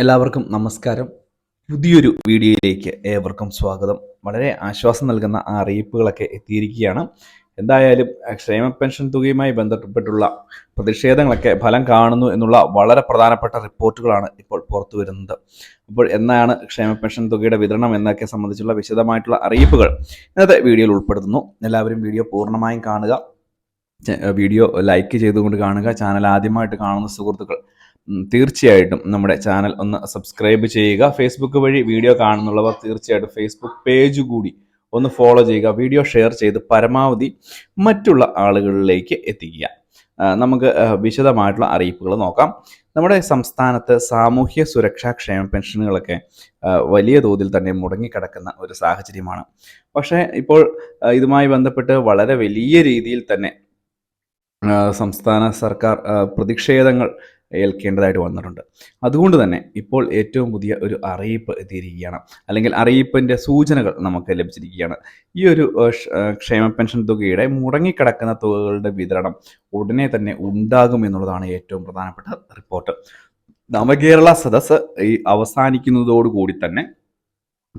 എല്ലാവർക്കും നമസ്കാരം. പുതിയൊരു വീഡിയോയിലേക്ക് ഏവർക്കും സ്വാഗതം. വളരെ ആശ്വാസം നൽകുന്ന ആ അറിയിപ്പുകളൊക്കെ എത്തിയിരിക്കുകയാണ്. എന്തായാലും ക്ഷേമ പെൻഷൻ തുകയുമായി ബന്ധപ്പെട്ടുള്ള പ്രതിഷേധങ്ങളൊക്കെ ഫലം കാണുന്നു എന്നുള്ള വളരെ പ്രധാനപ്പെട്ട റിപ്പോർട്ടുകളാണ് ഇപ്പോൾ പുറത്തു വരുന്നത്. അപ്പോൾ എന്നാണ് ക്ഷേമ പെൻഷൻ തുകയുടെ വിതരണം എന്നൊക്കെ സംബന്ധിച്ചുള്ള വിശദമായിട്ടുള്ള അറിയിപ്പുകൾ. ഇന്നത്തെ വീഡിയോയിൽ ഉൾപ്പെടുത്തുന്നു. എല്ലാവരും വീഡിയോ പൂർണമായും കാണുക. വീഡിയോ ലൈക്ക് ചെയ്തുകൊണ്ട് കാണുക. ചാനൽ ആദ്യമായിട്ട് കാണുന്ന സുഹൃത്തുക്കൾ തീർച്ചയായിട്ടും നമ്മുടെ ചാനൽ ഒന്ന് സബ്സ്ക്രൈബ് ചെയ്യുക. ഫേസ്ബുക്ക് വഴി വീഡിയോ കാണുന്നുള്ളവർ തീർച്ചയായിട്ടും ഫേസ്ബുക്ക് പേജ് കൂടി ഒന്ന് ഫോളോ ചെയ്യുക. വീഡിയോ ഷെയർ ചെയ്ത് പരമാവധി മറ്റുള്ള ആളുകളിലേക്ക് എത്തിക്കുക. നമുക്ക് വിശദമായിട്ടുള്ള അറിയിപ്പുകൾ നോക്കാം. നമ്മുടെ സംസ്ഥാനത്ത് സാമൂഹ്യ സുരക്ഷാ ക്ഷേമ പെൻഷനുകളൊക്കെ വലിയ തോതിൽ തന്നെ മുടങ്ങിക്കിടക്കുന്ന ഒരു സാഹചര്യമാണ്. പക്ഷേ ഇപ്പോൾ ഇതുമായി ബന്ധപ്പെട്ട് വളരെ വലിയ രീതിയിൽ തന്നെ സംസ്ഥാന സർക്കാർ പ്രതിഷേധങ്ങൾ ഏൽക്കേണ്ടതായിട്ട് വന്നിട്ടുണ്ട്. അതുകൊണ്ട് തന്നെ ഇപ്പോൾ ഏറ്റവും പുതിയ ഒരു അറിയിപ്പ് എത്തിയിരിക്കുകയാണ്. അല്ലെങ്കിൽ അറിയിപ്പിന്റെ സൂചനകൾ നമുക്ക് ലഭിച്ചിരിക്കുകയാണ്. ഈ ഒരു ക്ഷേമ പെൻഷൻ തുകയുടെ മുടങ്ങിക്കിടക്കുന്ന തുകകളുടെ വിതരണം ഉടനെ തന്നെ ഉണ്ടാകും എന്നുള്ളതാണ് ഏറ്റവും പ്രധാനപ്പെട്ട റിപ്പോർട്ട്. നവകേരള സദസ്സ് ഈ അവസാനിക്കുന്നതോടുകൂടി തന്നെ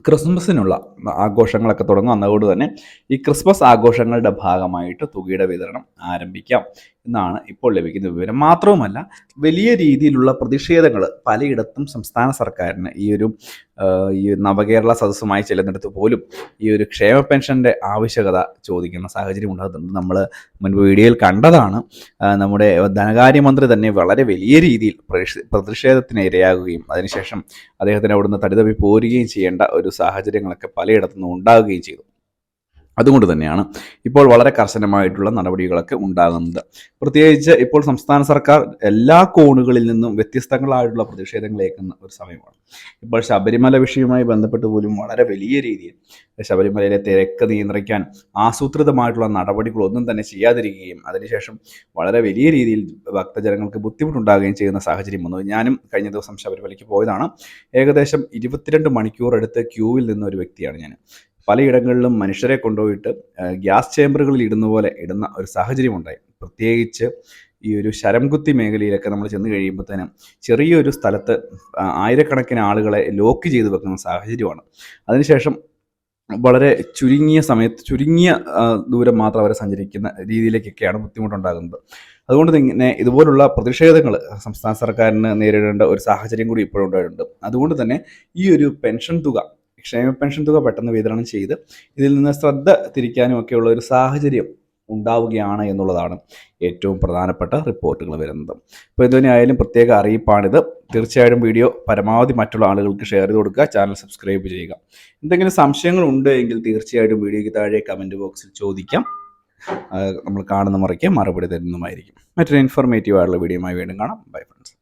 ക്രിസ്മസിനുള്ള ആഘോഷങ്ങളൊക്കെ തുടങ്ങും. അതുകൊണ്ട് തന്നെ ഈ ക്രിസ്മസ് ആഘോഷങ്ങളുടെ ഭാഗമായിട്ട് തുകയുടെ വിതരണം ആരംഭിക്കാം. എന്നാണ് ഇപ്പോൾ ലഭിക്കുന്ന വിവരം. മാത്രവുമല്ല വലിയ രീതിയിലുള്ള പ്രതിഷേധങ്ങൾ പലയിടത്തും സംസ്ഥാന സർക്കാരിന് ഈ ഒരു ഈ നവകേരള സദസ്സുമായി ചെല്ലുന്നിടത്ത് പോലും ഈ ഒരു ക്ഷേമ പെൻഷന്റെ ആവശ്യകത ചോദിക്കുന്ന സാഹചര്യം ഉണ്ടാകുന്നുണ്ട്. നമ്മൾ മുൻപ് വീഡിയോയിൽ കണ്ടതാണ് നമ്മുടെ ധനകാര്യമന്ത്രി തന്നെ വളരെ വലിയ രീതിയിൽ പ്രതിഷേ- പ്രതിഷേധത്തിന് ഇരയാകുകയും അതിനുശേഷം അദ്ദേഹത്തിന് അവിടുന്ന് തടിതപ്പി പോരുകയും ചെയ്യേണ്ട ഒരു സാഹചര്യങ്ങളൊക്കെ പലയിടത്തുനിന്നും ഉണ്ടാകുകയും ചെയ്തു. അതുകൊണ്ട് തന്നെയാണ് ഇപ്പോൾ വളരെ കർശനമായിട്ടുള്ള നടപടികളൊക്കെ ഉണ്ടാകുന്നത്. പ്രത്യേകിച്ച് ഇപ്പോൾ സംസ്ഥാന സർക്കാർ എല്ലാ കോണുകളിൽ നിന്നും വ്യത്യസ്തങ്ങളായിട്ടുള്ള പ്രതിഷേധങ്ങളേക്കുന്ന ഒരു സമയമാണ്. ഇപ്പോൾ ശബരിമല വിഷയവുമായി ബന്ധപ്പെട്ട് പോലും വളരെ വലിയ രീതിയിൽ ശബരിമലയിലെ തിരക്ക് നിയന്ത്രിക്കാൻ ആസൂത്രിതമായിട്ടുള്ള നടപടികളൊന്നും തന്നെ ചെയ്യാതിരിക്കുകയും അതിനുശേഷം വളരെ വലിയ രീതിയിൽ ഭക്തജനങ്ങൾക്ക് ബുദ്ധിമുട്ടുണ്ടാകുകയും ചെയ്യുന്ന സാഹചര്യം വന്നു. ഞാനും കഴിഞ്ഞ ദിവസം ശബരിമലയ്ക്ക് പോയതാണ്. ഏകദേശം ഇരുപത്തിരണ്ട് മണിക്കൂർ എടുത്ത് ക്യൂവിൽ നിന്ന ഒരു വ്യക്തിയാണ് ഞാൻ. പലയിടങ്ങളിലും മനുഷ്യരെ കൊണ്ടുപോയിട്ട് ഗ്യാസ് ചേമ്പറുകളിൽ ഇടുന്ന പോലെ ഇടുന്ന ഒരു സാഹചര്യം ഉണ്ടായി. പ്രത്യേകിച്ച് ഈ ഒരു ശരംകുത്തി മേഖലയിലൊക്കെ നമ്മൾ ചെന്ന് കഴിയുമ്പോഴത്തേനും ചെറിയൊരു സ്ഥലത്ത് ആയിരക്കണക്കിന് ആളുകളെ ലോക്ക് ചെയ്ത് വെക്കുന്ന സാഹചര്യമാണ്. അതിനുശേഷം വളരെ ചുരുങ്ങിയ സമയത്ത് ചുരുങ്ങിയ ദൂരം മാത്രം അവരെ സഞ്ചരിക്കുന്ന രീതിയിലേക്കൊക്കെയാണ് ബുദ്ധിമുട്ടുണ്ടാകുന്നത്. അതുകൊണ്ട് തന്നെ ഇതുപോലുള്ള പ്രതിഷേധങ്ങൾ സംസ്ഥാന സർക്കാരിന് നേരിടേണ്ട ഒരു സാഹചര്യം കൂടി ഇപ്പോഴുണ്ടായിട്ടുണ്ട് അതുകൊണ്ട് തന്നെ ഈ ഒരു പെൻഷൻ തുക ക്ഷേമ പെൻഷൻ തുക പെട്ടെന്ന് വിതരണം ചെയ്ത് ഇതിൽ നിന്ന് ശ്രദ്ധ തിരിക്കാനും ഒക്കെയുള്ള ഒരു സാഹചര്യം ഉണ്ടാവുകയാണ് എന്നുള്ളതാണ് ഏറ്റവും പ്രധാനപ്പെട്ട റിപ്പോർട്ടുകൾ വരുന്നത്. അപ്പോൾ ഇതുതന്നെയായാലും പ്രത്യേക അറിയിപ്പാണിത്. തീർച്ചയായിട്ടും വീഡിയോ പരമാവധി മറ്റുള്ള ആളുകൾക്ക് ഷെയർ ചെയ്ത് കൊടുക്കുക ചാനൽ സബ്സ്ക്രൈബ് ചെയ്യുക. എന്തെങ്കിലും സംശയങ്ങൾ ഉണ്ട് എങ്കിൽ തീർച്ചയായിട്ടും വീഡിയോയ്ക്ക് താഴെ കമന്റ് ബോക്സിൽ ചോദിക്കാം. നമ്മൾ കാണുന്ന മുറയ്ക്ക് മറുപടി തരുന്നതുമായിരിക്കും. മറ്റൊരു ഇൻഫോർമേറ്റീവ് ആയിട്ടുള്ള വീഡിയോയുമായി വീണ്ടും കാണാം. Bye friends